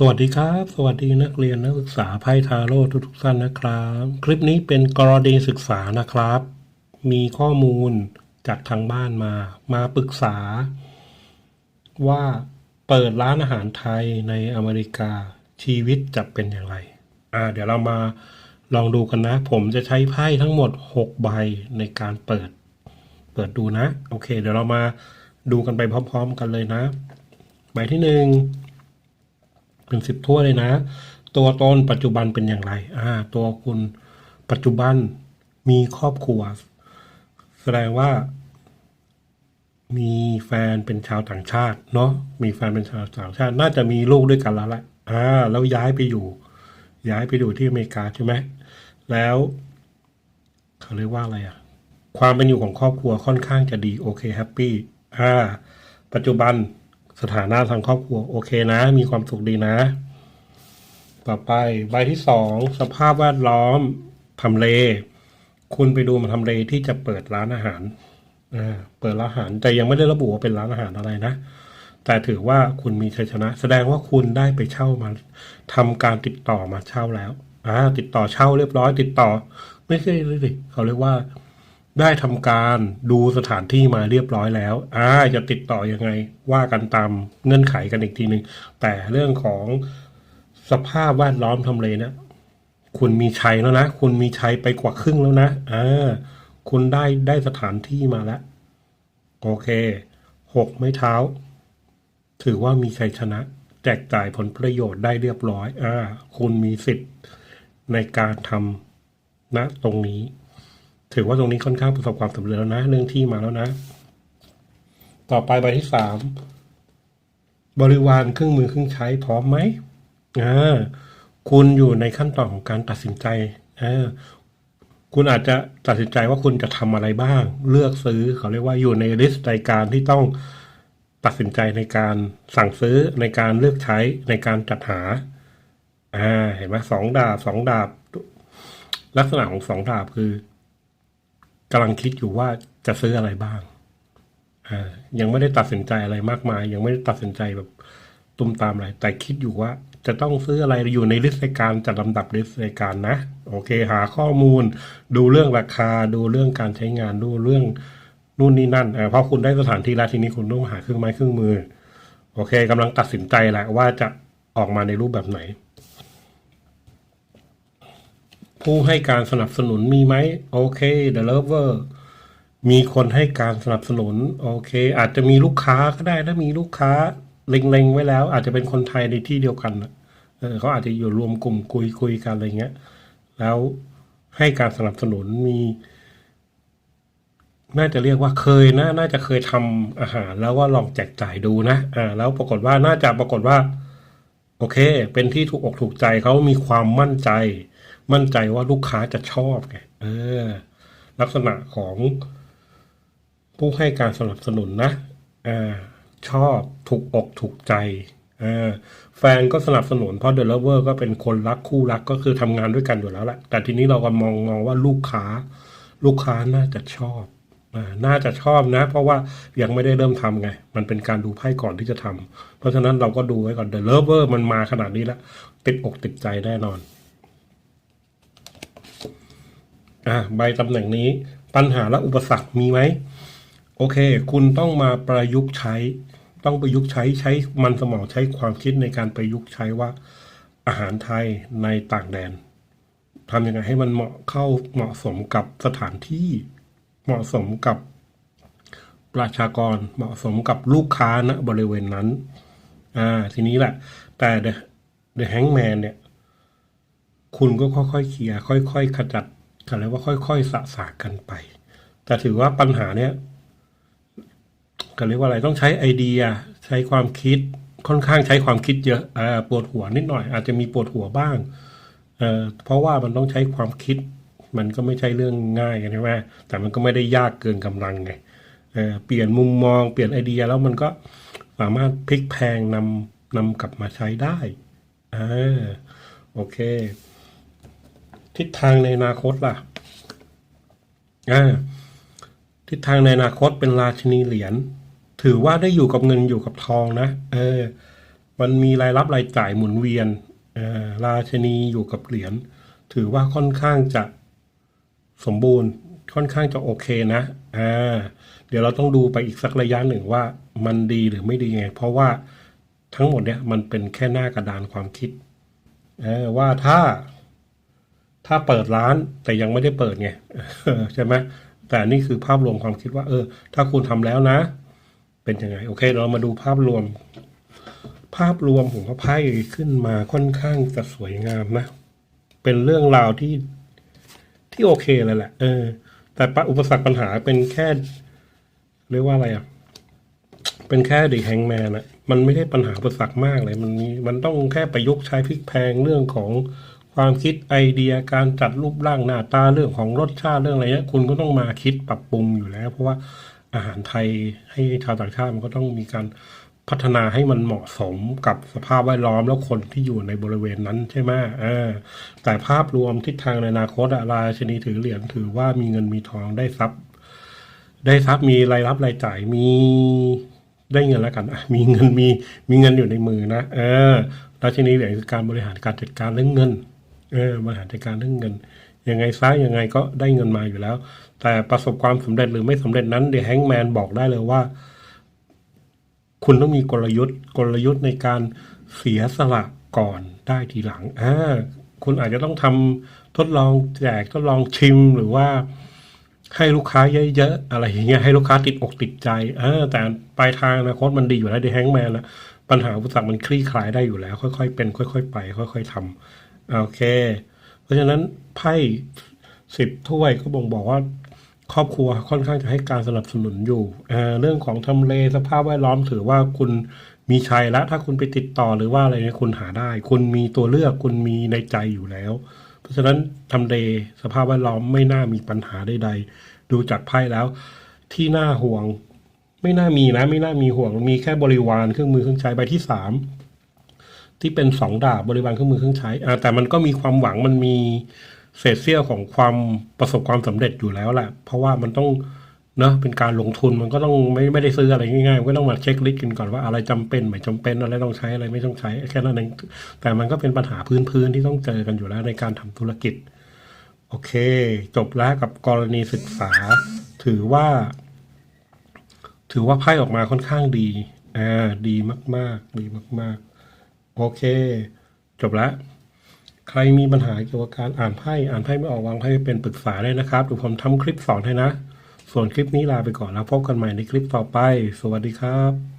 สวัสดีครับ สวัสดีนักเรียนนักศึกษาไพ่ทาโร่ทุกๆท่านนะครับ คลิปนี้เป็นกรณีศึกษานะครับ มีข้อมูลจากทางบ้านมา มาปรึกษา ว่าเปิดร้านอาหารไทยในอเมริกาชีวิตจะเป็นอย่างไร อ่า เดี๋ยวเรามาลองดูกันนะ ผมจะใช้ไพ่ทั้งหมด 6 ใบในการเปิด เปิดดูนะ โอเค เดี๋ยวเรามาดูกันไปพร้อม ๆ กันเลยนะ ใบที่หนึ่ง เป็นสิบทั่วเลยนะ ตัวตนปัจจุบันเป็นอย่างไรอ่าตัวคุณปัจจุบันมีครอบครัว แสดงว่า มีแฟนเป็นชาวต่างชาติ เนาะมีแฟนเป็นชาวต่างชาติ น่าจะมีลูกด้วยกันแล้วแหละอ่าแล้วย้ายไปอยู่ ย้ายไปอยู่ที่อเมริกาใช่ไหมแล้วเขาเรียกว่าอะไรอะความเป็นอยู่ของครอบครัวค่อนข้างจะดีโอเคแฮปปี้อ่าปัจจุบัน สถานะทางครอบครัวโอเคนะ มีความสุขดีนะ ต่อไปใบที่สองสภาพแวดล้อมทำเล คุณไปดูมาทำเลที่จะเปิดร้านอาหารอ่าเปิดร้านอาหารแต่ยังไม่ได้ระบุว่าเป็นร้านอาหารอะไรนะ แต่ถือว่าคุณมีชัยชนะ แสดงว่าคุณได้ไปเช่ามาทำการติดต่อมาเช่าแล้วอ่าติดต่อเช่าเรียบร้อย ติดต่อ ไม่ใช่เลยสิเขาเรียกว่า ได้ทำการดูสถานที่มาเรียบร้อยแล้วอ่าจะติดต่อยังไง ว่ากันตามเงื่อนไขกันอีกทีหนึ่งแต่เรื่องของสภาพแวดล้อมทำเลนี่ยคุณมีชัยแล้วนะ คุณมีชัยไปกว่าครึ่งแล้วนะอ่าคุณได้ได้สถานที่มาแล้ว โอเคหกไม้เท้า ถือว่ามีชัยชนะ แจกจ่ายผลประโยชน์ได้เรียบร้อยอ่าคุณมีสิทธิ์ในการทำณตรงนี้ ถือว่าตรงนี้ค่อนข้างประสบความสำเร็จแล้วนะ เรื่องที่มาแล้วนะ ต่อไปใบที่สามบริวารเครื่องมือเครื่องใช้พร้อมไหมอ่าคุณอยู่ในขั้นตอนของการตัดสินใจอ่าคุณอาจจะตัดสินใจว่าคุณจะทำอะไรบ้าง เลือกซื้อเขาเรียกว่าอยู่ในลิสต์รายการที่ต้องตัดสินใจในการสั่งซื้อในการเลือกใช้ในการจัดหา อ่า เห็นไหมสองดาบสองดาบ ลักษณะของสองดาบคือ กำลังคิดอยู่ว่าจะซื้ออะไรบ้างอ่ายังไม่ได้ตัดสินใจอะไรมากมาย ยังไม่ได้ตัดสินใจแบบตุมตามอะไร แต่คิดอยู่ว่าจะต้องซื้ออะไรอยู่ในลิสต์รายการจัดลำดับลิสต์รายการนะ โอเค หาข้อมูล ดูเรื่องราคา ดูเรื่องการใช้งาน ดูเรื่องนู่นนี่นั่นอ่าเพราะคุณได้สถานที่แล้วทีนี้คุณต้องหาเครื่องไม้เครื่องมือ โอเคกำลังตัดสินใจแหละว่าจะออกมาในรูปแบบไหน ผู้ให้การสนับสนุนมีไหมโอเค The Lover มีคนให้การสนับสนุน โอเค อาจจะมีลูกค้าก็ได้ถ้ามีลูกค้าเล็งๆไว้แล้ว อาจจะเป็นคนไทยในที่เดียวกันเออเขาอาจจะอยู่รวมกลุ่มคุยคุยกันอะไรเงี้ย แล้วให้การสนับสนุนมี น่าจะเรียกว่าเคยนะ น่าจะเคยทำอาหาร แล้วว่าลองแจกจ่ายดูนะอ่าแล้วปรากฏว่าน่าจะปรากฏว่า โอเค เป็นที่ถูกอกถูกใจเขามีความมั่นใจ มั่นใจว่าลูกค้าจะชอบไงเออ ลักษณะของผู้ให้การสนับสนุนนะอ่าชอบถูกอกถูกใจอ่าแฟนก็สนับสนุนเพราะเดลเวอร์ก็เป็นคนรักคู่รักก็คือทำงานด้วยกันอยู่แล้วแหละแต่ทีนี้เราก็มองมองว่าลูกค้า ลูกค้าน่าจะชอบน่าจะชอบนะ เพราะว่ายังไม่ได้เริ่มทำไง มันเป็นการดูไพ่ก่อนที่จะทำเพราะฉะนั้นเราก็ดูไว้ก่อน The Lover มันมาขนาดนี้แล้วติดอกติดใจแน่นอน อ่าใบตำแหน่งนี้ปัญหาและอุปสรรคมีไหม โอเค คุณต้องมาประยุกต์ใช้ ต้องประยุกต์ใช้ใช้มันสมองใช้ความคิดในการประยุกต์ใช้ว่าอาหารไทยในต่างแดนทำยังไงให้มันเหมาะเข้าเหมาะสมกับสถานที่เหมาะสมกับประชากรเหมาะสมกับลูกค้าณบริเวณนั้น อ่า ทีนี้แหละ แต่ The The Hangman เนี่ย คุณก็ค่อยๆเคลียร์ค่อยๆขจัด กันแล้วว่าค่อยๆสะสางกันไป แต่ถือว่าปัญหาเนี้ยก็เรียกว่าอะไรต้องใช้ไอเดียใช้ความคิดค่อนข้างใช้ความคิดเยอะอปวดหัวนิดหน่อย อาจจะมีปวดหัวบ้างเอเพราะว่ามันต้องใช้ความคิด มันก็ไม่ใช่เรื่องง่ายกันใช่ไหมแต่มันก็ไม่ได้ยากเกินกำลังไงเเปลี่ยนมุมมองเปลี่ยนไอเดียแล้วมันก็สามารถพลิกแพงนำนำกลับมาใช้ได้อ่าโอเค ทิศทางในอนาคตล่ะอ่าทิศทางในอนาคตเป็นราชินีเหรียญถือว่าได้อยู่กับเงินอยู่กับทองนะ เออ มันมีรายรับรายจ่ายหมุนเวียนอ่าราชนีอยู่กับเหรียญถือว่าค่อนข้างจะสมบูรณ์ค่อนข้างจะโอเคนะอ่าเดี๋ยวเราต้องดูไปอีกสักระยะหนึ่งว่ามันดีหรือไม่ดีไง เพราะว่าทั้งหมดเนี่ยมันเป็นแค่หน้ากระดานความคิดว่าถ้า ถ้าเปิดร้านแต่ยังไม่ได้เปิดไงใช่ไหมแต่นี่คือภาพรวมความคิดว่า เออ ถ้าคุณทำแล้วนะ เป็นยังไง โอเค เรามาดูภาพรวม ภาพรวมผมว่าไพ่ขึ้นมาค่อนข้างจะสวยงามนะ เป็นเรื่องราวที่ที่โอเคเลยแหละ เออ แต่ปอุปสรรคปัญหาเป็นแค่ เรียกว่าอะไรอะ เป็นแค่ดีแฮงแมนอะมันไม่ได้ปัญหาอุปสรรคมากเลย มันมีมันต้องแค่ประยุกต์ใช้พลิกแพงเรื่องของ ความคิดไอเดียการจัดรูปร่างหน้าตาเรื่องของรสชาติเรื่องอะไรเนี้ยคุณก็ต้องมาคิดปรับปรุงอยู่แล้ว เพราะว่าอาหารไทยให้ชาวต่างชาติมันก็ต้องมีการพัฒนาให้มันเหมาะสมกับสภาพแวดล้อมแล้วคนที่อยู่ในบริเวณนั้นใช่ไหมเออแต่ภาพรวมทิศทางในอนาคตอะราชนีถือเหรียญถือว่ามีเงินมีทองได้ทรัพย์ ได้ทรัพย์มีรายรับรายจ่ายมีได้เงินแล้วกันอะมีเงินมีมีเงินอยู่ในมือนะเออราชนีเหรียญคือการบริหารการจัดการเรื่องเงิน บริหารจัดการเรื่องเงิน ยังไงซะยังไงก็ได้เงินมาอยู่แล้ว แต่ประสบความสำเร็จหรือไม่สำเร็จนั้นเดี๋ยวแฮงแมนบอกได้เลยว่า คุณต้องมีกลยุทธ์ กลยุทธ์ในการเสียสละก่อนได้ทีหลังอ่าคุณอาจจะต้องทำทดลองแจกทดลองชิมหรือว่าให้ลูกค้าเยอะๆอะไรอย่างเงี้ยให้ลูกค้าติดอกติดใจเออแต่ปลายทางอนาคตมันดีอยู่แล้วดีแฮงแมนนะปัญหาอุปสรรคมันคลี่คลายได้อยู่แล้ว ค่อยๆเป็น ค่อย ๆ ไป ค่อย ๆทำ โอเค เพราะฉะนั้นไพ่สิบถ้วยก็บ่งบอกว่า ครอบครัวค่อนข้างจะให้การสนับสนุนอยู่เเรื่องของทำเลสภาพแวดล้อมถือว่าคุณมีชัยแล้ว ถ้าคุณไปติดต่อหรือว่าอะไรเนี่ยคุณหาได้ คุณมีตัวเลือกคุณมีในใจอยู่แล้ว เพราะฉะนั้นทำเลสภาพแวดล้อมไม่น่ามีปัญหาใดๆดูจากไพ่แล้ว ที่น่าห่วง ไม่น่ามีนะ ไม่น่ามีห่วงมีแค่บริวารเครื่องมือเครื่องใช้ใบที่สาม ที่เป็นสองดาบบริวารเครื่องมือเครื่องใช้แต่มันก็มีความหวังมันมีเศษเสี้ยวของความประสบความสำเร็จอยู่แล้วแหละเพราะว่ามันต้องเนาะเป็นการลงทุนมันก็ต้องไม่ไม่ได้ซื้ออะไรง่ายๆมันก็ต้องมาเช็คลิสต์กันก่อนว่าอะไรจำเป็นไม่จำเป็นอะไรต้องใช้อะไรไม่ต้องใช้แค่นั้นเองแต่มันก็เป็นปัญหาพื้นๆที่ต้องเจอกันอยู่แล้วในการทำธุรกิจ โอเค จบแล้วกับกรณีศึกษา ถือว่า ถือว่าไพ่ออกมาค่อนข้างดีอ่าดีมาก ๆ ดีมาก ๆ โอเค จบแล้วใครมีปัญหาเกี่ยวกับการอ่านไพ่อ่านไพ่ไม่ออกวางไพ่เป็นปรึกษาได้นะครับเดี๋ยวผมทำคลิปสอนให้นะ ส่วนคลิปนี้ลาไปก่อนแล้วพบกันใหม่ในคลิปต่อไป สวัสดีครับ